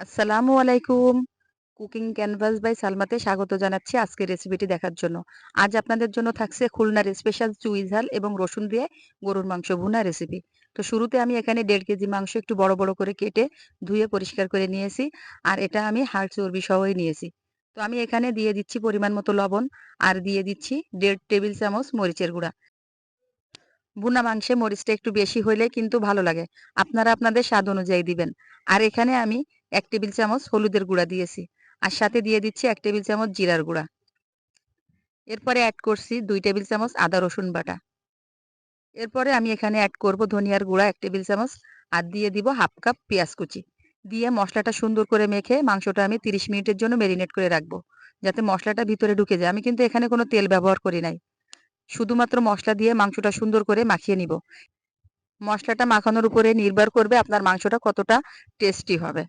আসসালামু আলাইকুম। Cooking canvas by সালমাতে স্বাগত জানাচ্ছি আজকের রেসিপিটি দেখার জন্য। আজ আপনাদের জন্য থাকছে খুলনার স্পেশাল চুই ঝাল এবং রসুন দিয়ে গরুর মাংস ভুনা রেসিপি। তো শুরুতে আমি এখানে দেড় কেজি মাংস একটু বড়, বড় করে কেটে ধুয়ে পরিষ্কার করে নিয়েছি। আর এটা আমি হাড় চর্বি সহই নিয়েছি। তো আমি এখানে দিয়ে দিচ্ছি পরিমাণ মতো লবণ আর দিয়ে দিচ্ছি 1.5 টেবিল চামচ মরিচের গুঁড়া। ভুনা মাংসে মরিচটা একটু বেশি হইলে কিন্তু ভালো লাগে। আপনারা আপনাদের স্বাদ অনুযায়ী দিবেন। আর এখানে আমি 1 টেবিল চামচ হলুদের গুঁড়া দিয়েছি। আর সাথে দিয়ে দিচ্ছি এক টেবিল চামচ জিরার গুঁড়া। এরপরে অ্যাড করছি দুই টেবিল চামচ আদা রসুন বাটা। এরপরে আমি এখানে অ্যাড করব ধনিয়ার গুঁড়া এক টেবিল চামচ আর দিয়ে দিব হাফ কাপ পেঁয়াজ কুচি। দিয়ে মশলাটা সুন্দর করে মেখে মাংসটা আমি 30 মিনিটের জন্য মেরিনেট করে রাখব। যাতে মশলাটা ভিতরে ঢুকে যায়। আমি কিন্তু এখানে কোনো তেল ব্যবহার করি নাই। শুধুমাত্র মশলা দিয়ে মাংসটা সুন্দর করে মাখিয়ে নিব। মশলাটা মাখানোর উপরে নির্ভর করবে আপনার মাংসটা কতটা টেস্টি হবে।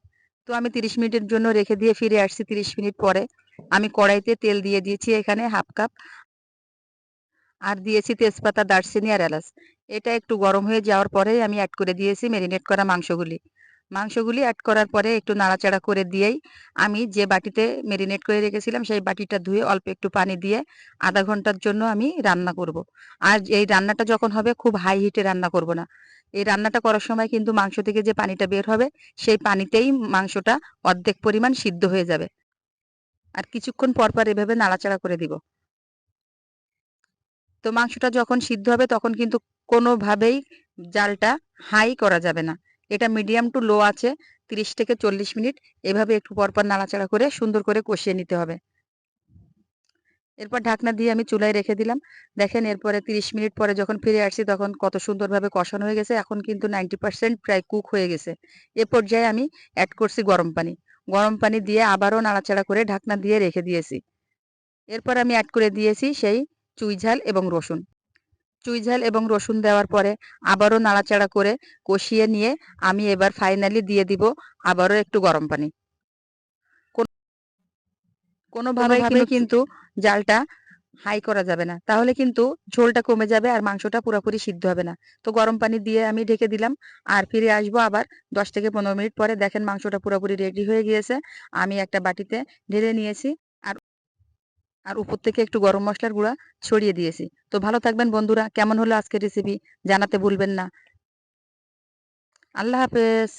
তো আমি 30 মিনিটের জন্য রেখে দিয়ে ফিরে আসছি 30 মিনিট পরে। আমি কড়াইতে তেল দিয়ে দিয়েছি এখানে হাফ কাপ। আর দিয়েছি তেজপাতা, দারচিনি আর এলাচ। এটা একটু গরম হয়ে যাওয়ার পরে আমি অ্যাড করে দিয়েছি ম্যারিনেট করা মাংসগুলি। মাংসগুলি অ্যাড করার পরে একটু নাড়াচাড়া করে দিয়েই আমি যে বাটিতে মেরিনেট করে রেখেছিলাম সেই বাটিটা ধুয়ে অল্প একটু পানি দিয়ে আধা ঘণ্টার জন্য আমি রান্না করব। আর এই রান্নাটা যখন হবে খুব হাই হিটে রান্না করব না। এই রান্নাটা করার সময় কিন্তু মাংস থেকে যে পানিটা বের হবে সেই পানিতেই মাংসটা অর্ধেক পরিমাণ সিদ্ধ হয়ে যাবে। আর কিছুক্ষণ পর, পর এভাবে নাড়াচাড়া করে দিব। তো মাংসটা যখন সিদ্ধ হবে তখন কিন্তু কোনোভাবেই জালটা হাই করা যাবে না। এটা মিডিয়াম টু লো আছে 30 থেকে 40 মিনিট এভাবে একটু পরপর নাড়াচাড়া করে সুন্দর করে কষিয়ে নিতে হবে। এরপর ঢাকনা দিয়ে আমি চুলায় রেখে দিলাম। দেখেন এরপরে 30 মিনিট পরে যখন ফিরে আসছি তখন কত সুন্দরভাবে কষানো হয়ে গেছে। এখন কিন্তু 90% প্রায় কুক হয়ে গেছে। এ পর্যায়ে আমি অ্যাড করছি গরম পানি। গরম পানি দিয়ে আবারও নাড়াচাড়া করে ঢাকনা দিয়ে রেখে দিয়েছি। এরপর আমি অ্যাড করে দিয়েছি সেই চুই ঝাল এবং রসুন। চুই ঝাল এবং রসুন দেওয়ার পরে আবারও নাড়াচাড়া করে কষিয়ে নিয়ে আমি এবার ফাইনালি দিয়ে দিব আবারও একটু গরম পানি। কোনোভাবেই কিন্তু জালটা হাই করা যাবে না। তাহলে কিন্তু ঝোলটা কমে যাবে আর মাংসটা পুরোপুরি সিদ্ধ হবে না। তো গরম পানি দিয়ে আমি ঢেকে দিলাম আর ফিরে আসব আবার 10 থেকে 15 মিনিট পরে দেখেন মাংসটা পুরোপুরি রেডি হয়ে গিয়েছে। আমি একটা বাটিতে ঢেলে নিয়েছি আর উপর থেকে একটু গরম মশলার গুঁড়া ছড়িয়ে দিয়েছি। তো ভালো থাকবেন বন্ধুরা। কেমন হলো আজকের রেসিপি জানাতে ভুলবেন না। আল্লাহ হাফেজ।